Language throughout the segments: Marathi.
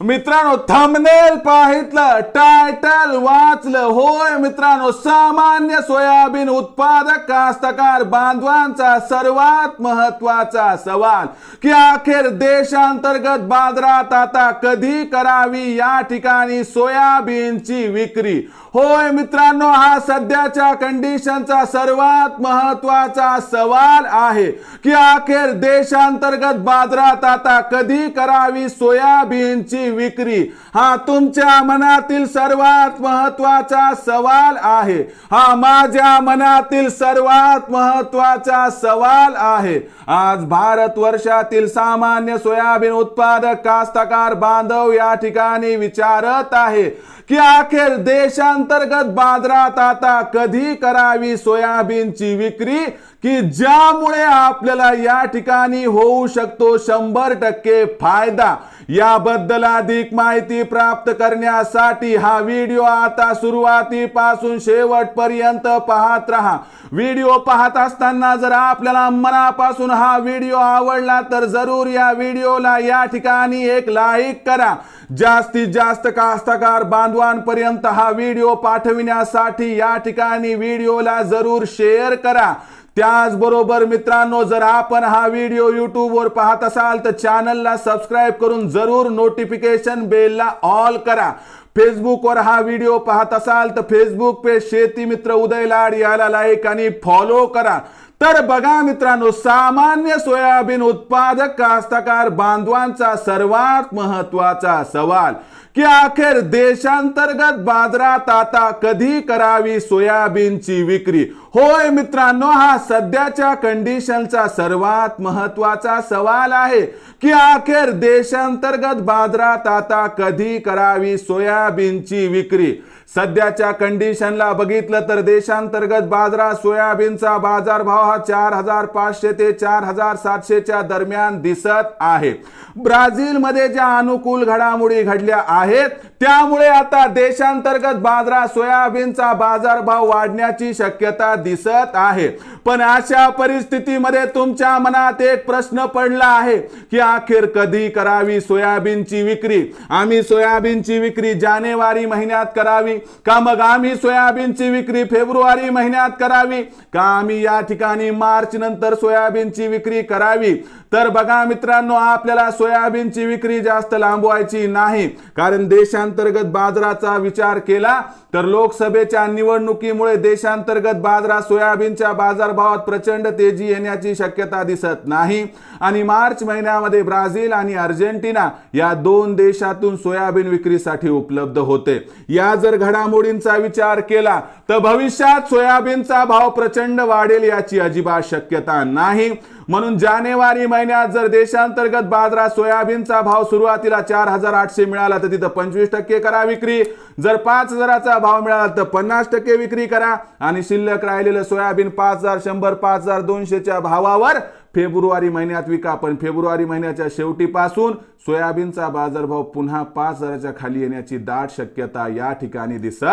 मित्रांनो थंबनेल पाहितलं टायटल वाचलं. होय मित्रांनो सामान्य सोयाबीन उत्पादक कास्तकार बांधवांचा सर्वात महत्त्वाचा सवाल की अखेर देशांतर्गत बाजारात आता कधी करावी या ठिकाणी सोयाबीनची विक्री? होय मित्रांनो हा सध्याच्या कंडिशनचा सर्वात महत्त्वाचा सवाल आहे की अखेर देशांतर्गत बाजारात आता कधी करावी सोयाबीनची विक्री. हा तुमच्या मनातील सर्वात महत्त्वाचा सवाल आहे. हा माझ्या मनातील सर्वात महत्त्वाचा सवाल आहे. आज भारत वर्षातील सामान्य सोयाबीन उत्पादक कास्तकार बांधव या ठिकाणी विचारत आहे की अखेर देशांतर्गत बाजारात आता कधी करावी सोयाबीनची विक्री? की ज्यामुळे आपल्याला या ठिकाणी होऊ शकतो शंभर टक्के फायदा? याबद्दल अधिक माहिती प्राप्त करण्यासाठी हा व्हिडिओ आता सुरुवातीपासून शेवटपर्यंत पाहत राहा. व्हिडिओ पाहत असताना जर आपल्याला मनापासून हा व्हिडिओ आवडला तर जरूर या व्हिडिओला या ठिकाणी एक लाईक करा. जास्तीत जास्त कास्तकार बांधवांपर्यंत हा व्हिडिओ पाठविण्यासाठी या ठिकाणी व्हिडिओला जरूर शेअर करा. त्याचबरोबर मित्रांनो जर आपण हा व्हिडिओ यूट्यूबवर पाहत असाल तर चॅनलला सबस्क्राईब करून जरूर नोटिफिकेशन बेलला ऑल करा. फेसबुकवर हा व्हिडिओ पाहत असाल तर फेसबुक पेज शेती मित्र उदय लाड याला लाईक आणि फॉलो करा. तर बघा मित्रांनो सामान्य सोयाबीन उत्पादक कास्तकार बांधवांचा सर्वात महत्त्वाचा सवाल की अखेर देशांतर्गत बाजारात आता कधी करावी सोयाबीनची विक्री? होय मित्रांनो हा सध्याच्या कंडिशनचा सर्वात महत्त्वाचा सवाल आहे की अखेर देशांतर्गत बाजारात आता कधी करावी सोया सोयाबीनची विक्री. सध्याच्या कंडिशनला बघितलं तर देशांतर्गत बाजारात सोयाबीनचा बाजारभाव हा चार हजार पाचशे ते चार हजार सातशेच्या दरम्यान दिसत आहे. ब्राझीलमध्ये ज्या अनुकूल घडामोडी घडल्या आहेत त्यामुळे आता देशांतर्गत बाजारात सोयाबीनचा बाजारभाव वाढण्याची शक्यता दिसत आहे. पण अशा परिस्थितीमध्ये तुमच्या मनात एक प्रश्न पडला आहे की अखेर कधी करावी सोयाबीनची विक्री? आम्ही सोयाबीनची विक्री जानेवारी महिन्यात करावी. का मग आम्ही सोयाबीनची विक्री फेब्रुवारी महिन्यात करावी. का आम्ही या ठिकाणी मार्च नंतर सोयाबीनची विक्री करावी. तर बघा मित्रांनो आपल्याला सोयाबीनची विक्री जास्त लांबवायची नाही. कारण देशांतर्गत बाजाराचा विचार केला तर लोकसभेच्या निवडणुकीमुळे देशांतर्गत बाजारात सोयाबीनच्या बाजारभावात प्रचंड तेजी येण्याची शक्यता दिसत नाही. आणि मार्च महिन्यामध्ये ब्राझील आणि अर्जेंटिना या दोन देशातून सोयाबीन विक्रीसाठी उपलब्ध होते. या जर घडामोडींचा विचार केला तर भविष्यात सोयाबीनचा भाव प्रचंड वाढेल याची अजिबात शक्यता नाही. म्हणून जानेवारी महिन्यात जर देशांतर्गत बाजारात सोयाबीनचा भाव सुरुवातीला चार हजार आठशे मिळाला तर तिथं पंचवीस टक्के करा विक्री. जर पाच हजाराचा भाव मिळाला तर पन्नास टक्के विक्री करा. आणि शिल्लक राहिलेलं सोयाबीन पाच हजार शंभर पाच हजार दोनशेच्या भावावर फेब्रुवारी महिन्यात विका. पण फेब्रुवारी महिन्याच्या शेवटीपासून सोयाबीनचा बाजारभाव पुन्हा पाच हजाराच्या खाली येण्याची दाट शक्यता या ठिकाणी दिसत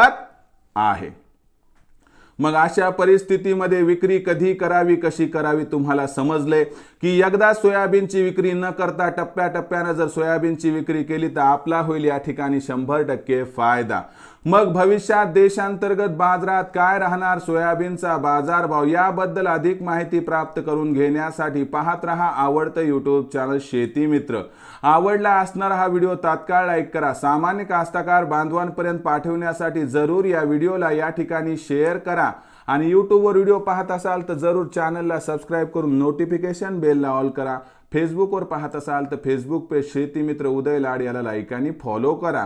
आहे. मग अशा परिस्थितीमध्ये विक्री कधी करावी कशी करावी तुम्हाला समजले? की एकदा सोयाबीनची विक्री न करता टप्प्याटप्प्यानं जर सोयाबीनची विक्री केली तर आपला होईल या ठिकाणी शंभर टक्के फायदा. मग भविष्यात देशांतर्गत बाजारात काय राहणार? सोयाबीनचा बाजारभाव याबद्दल अधिक माहिती प्राप्त करून घेण्यासाठी पाहत रहा आवडतं युट्यूब चॅनल शेती मित्र. आवडला असणारा हा व्हिडिओ तात्काळ लाईक करा. सामान्य कास्तकार बांधवांपर्यंत पाठवण्यासाठी जरूर या व्हिडिओला या ठिकाणी शेअर करा. आणि यूट्यूबवर व्हिडिओ पाहत असाल तर जरूर चॅनलला सबस्क्राईब करून नोटिफिकेशन बेलला ऑल करा. फेसबुकवर पाहत असाल तर फेसबुक पेज शेती मित्र उदय लाड याला लाईक आणि फॉलो करा.